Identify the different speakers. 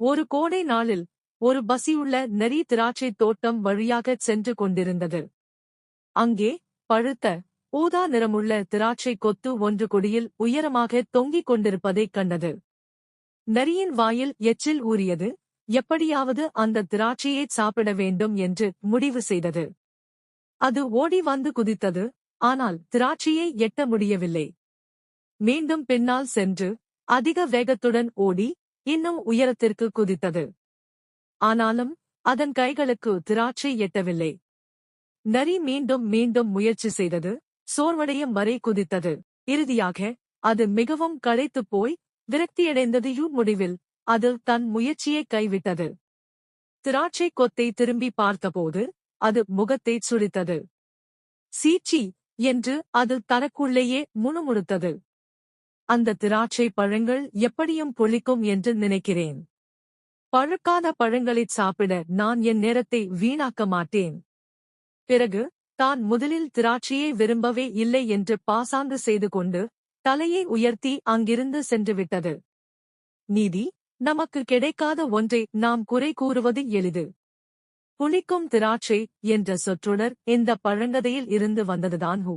Speaker 1: ஒரு கோடை நாளில் ஒரு பசியுள்ள நெறி திராட்சை தோட்டம் வழியாகச் சென்று கொண்டிருந்தது. அங்கே பழுத்த ஊதா நிறமுள்ள திராட்சை கொத்து ஒன்று கொடியில் உயரமாக தொங்கிக் கொண்டிருப்பதைக் கண்டது. நரியின் வாயில் எச்சில் ஊறியது. எப்படியாவது அந்த திராட்சையை சாப்பிட வேண்டும் என்று முடிவு செய்தது. அது ஓடி வந்து குதித்தது. ஆனால் திராட்சையை எட்ட முடியவில்லை. மீண்டும் பின்னால் சென்று அதிக வேகத்துடன் ஓடி இன்னும் உயரத்திற்கு குதித்தது. ஆனாலும் அதன் கைகளுக்கு திராட்சை எட்டவில்லை. நரி மீண்டும் மீண்டும் முயற்சி செய்தது சோர்வடையும் வரை குதித்தது. இறுதியாக அது மிகவும் களைத்துப் போய் விரக்தியடைந்ததையு முடிவில் அது தன் முயற்சியை கைவிட்டது. திராட்சை கொத்தை திரும்பி பார்த்தபோது அது முகத்தைச் சுழித்தது. சீச்சி! என்று அது தனக்குள்ளேயே முணுமுணுத்தது. அந்த திராட்சை பழங்கள் எப்படியும் புளிக்கும் என்று நினைக்கிறேன். பழுக்காத பழங்களைச் சாப்பிட நான் என் நேரத்தை வீணாக்க மாட்டேன். பிறகு தான் முதலில் திராட்சையை விரும்பவே இல்லை என்று பாசாந்து செய்து கொண்டு தலையை உயர்த்தி அங்கிருந்து சென்றுவிட்டது. நீதி நமக்கு கிடைக்காத ஒன்றை நாம் குறை கூறுவது எளிது. புளிக்கும் திராட்சை என்ற சொற்றொடர் இந்த பழங்கதையில் இருந்து வந்ததுதான் ஹூ.